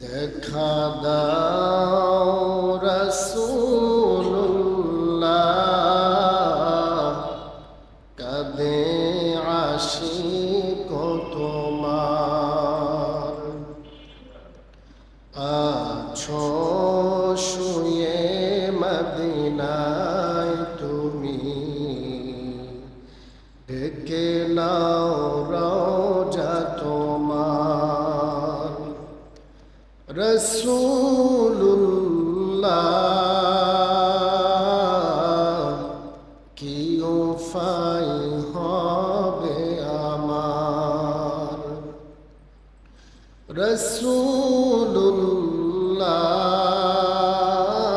দেখা দাও রসুল্লাহ কাদে আসি তোমার। আছো শুয়ে মদিনায় তুমি। ডেকে নাও রসুল্লাহ কি উফাই হবে আমার? রসুল্লাহ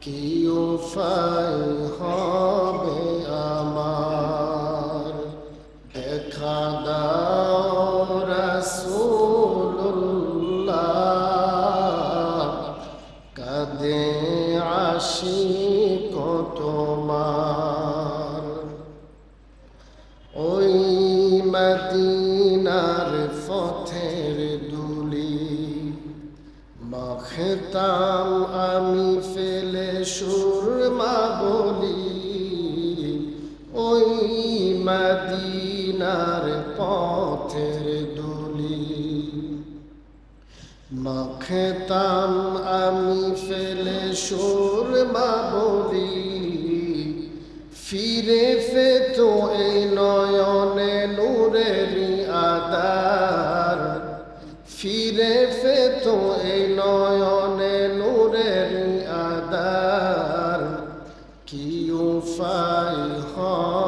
কি উফাই হবে আমার? দেখা তোমার। ওই মদিনার পথের দুলি মাখতাম আমি ফেলে সুরমা বলি। ওই মদিনার পথের দুলি মাখতাম আমি ফেলে সুরমা বলি। ফিরে ফেতো এই নয়নে নূরেরি আদার ফিরে ফেতো এই নয়নে নূরেরি আদার কি উফাই হবে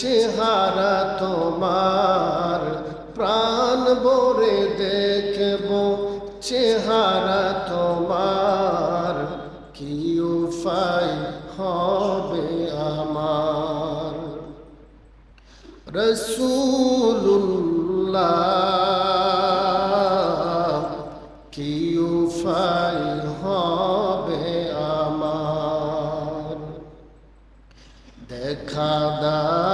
চেহারা তোমার, প্রাণ বরে দেখব চেহারা তোমার, কি উফাই হবে আমার? রসুল্লাহ কি উফাই হবে আমার? দেখা দাও।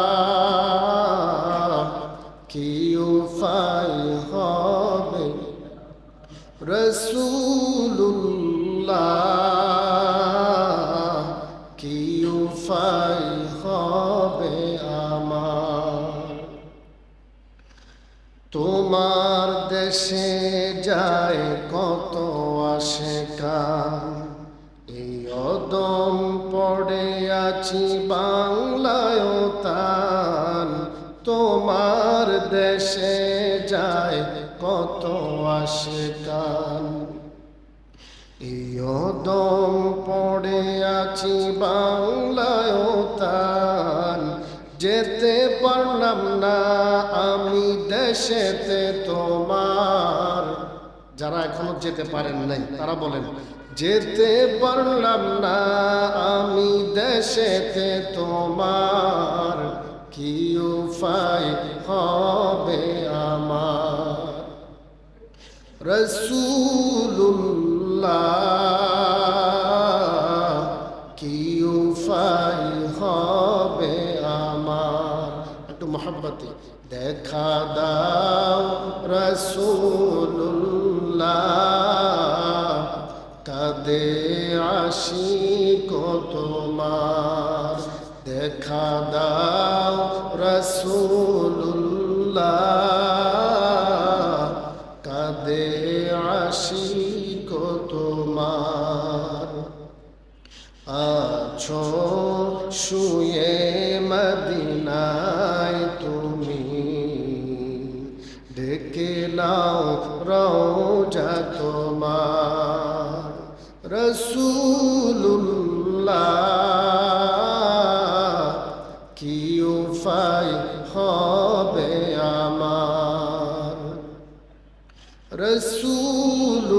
উফাই হবে রসুল্লাহ কি উফাই হবে আমার তোমার দেশে যায় কত আসে কান এই অদম পড়ে আছি বাংলায় তোমার দেশে যায় কত আসে কান এই অদম পড়ে আছি বাংলায় তান যেতে পারলাম না আমি দেশেতে তোমার। যারা এখনও যেতে পারেন নাই, তারা বলেন, যেতে পারলাম না আমি দেশেতে তোমার। কি উপায় হবে রসুল্লাহ কি উপায় হবে আমার। একটু মহাব্বতে দেখা দাও রসুল্লাহ কাদে আসি তোমার। দেখা দাও রসুল্লাহ শুয়ে মদিনায় তুমি ডেকে নাও রওজা তোমার রসুল্লাহ কি উপায় হবে আমার? রসুল